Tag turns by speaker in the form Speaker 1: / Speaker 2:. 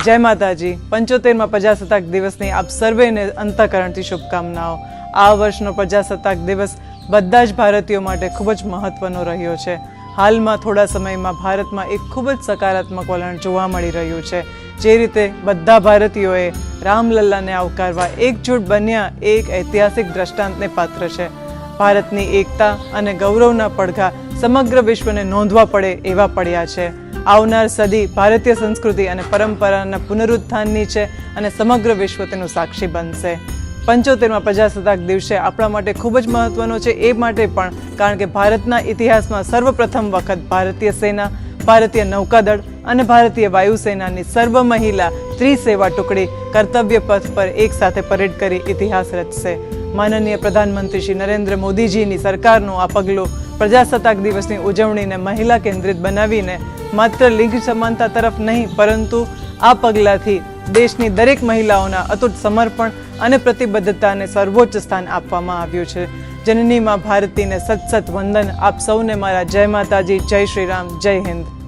Speaker 1: જય માતાજી. પંચોતેરમાં પ્રજાસત્તાક દિવસની આપ સર્વેને અંતઃકરણથી શુભકામનાઓ. આ વર્ષનો પ્રજાસત્તાક દિવસ બધા જ ભારતીયો માટે ખૂબ જ મહત્વનો રહ્યો છે. હાલમાં થોડા સમયમાં ભારતમાં એક ખૂબ જ સકારાત્મક વલણ જોવા મળી રહ્યું છે. જે રીતે બધા ભારતીયોએ રામલલ્લાને આવકારવા એકજૂટ બન્યા એ એક ઐતિહાસિક દ્રષ્ટાંતને પાત્ર છે. ભારતની એકતા અને ગૌરવના પડઘા સમગ્ર વિશ્વને નોંધવા પડે એવા પડ્યા છે. આવનાર સદી ભારતીય સંસ્કૃતિ અને પરંપરાના પુનરુત્થાનની છે અને સમગ્ર વિશ્વ તેનું સાક્ષી બનશે. પંચોતેરમાં પ્રજાસત્તાક દિવસે આપણા માટે ખૂબ જ મહત્વનો છે એ માટે પણ કારણ કે ભારતના ઇતિહાસમાં સર્વપ્રથમ વખત ભારતીય સેના, ભારતીય નૌકાદળ અને ભારતીય વાયુસેનાની સર્વ મહિલા ત્રિસેવા ટુકડી કર્તવ્ય પથ પર એકસાથે પરેડ કરી ઇતિહાસ રચશે. માનનીય પ્રધાનમંત્રી શ્રી નરેન્દ્ર મોદીજીની સરકારનું આ પગલું પ્રજાસત્તાક દિવસની ઉજવણીને મહિલા કેન્દ્રિત બનાવીને માત્ર લિંગ સમાનતા તરફ નહીં, પરંતુ આ પગલાંથી દેશની દરેક મહિલાઓના અતૂટ સમર્પણ અને પ્રતિબદ્ધતાને સર્વોચ્ચ સ્થાન આપવામાં આવ્યું છે. જનનીમાં ભારતીને સત સત વંદન આપ સૌને મારા જય માતાજી, જય શ્રી રામ, જય હિન્દ.